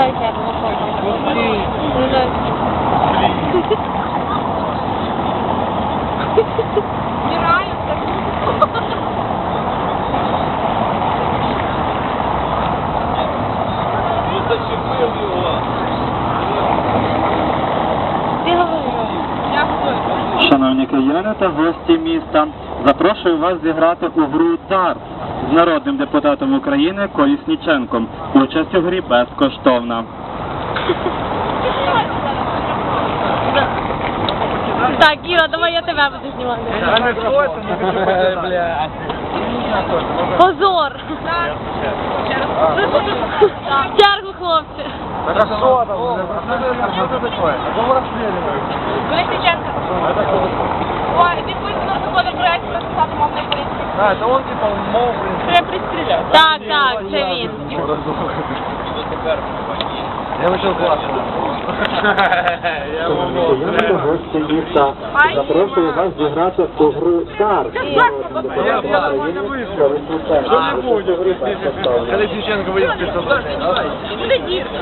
Sorry, Chad, I'm recording. What's the... What's. Шановні кияни та гості міста, запрошую вас зіграти у гру «Тарт» з народним депутатом України Колісніченком. Участь у грі безкоштовна. Так, Іра, давай я тебе буду знімати. Позор! Чергу, хлопці! Хорошо, там, что это такое? Кого расстреливают? А, это он типа мол, блин. Треба пристріляти. Так, так, це він. Я классно. Я Шановні гості міста, запрошую вас зіграти у гру з народним депутатом України Что не будет? Участь у грі безкоштовна. Колесниченко выйдет. Буде дірка.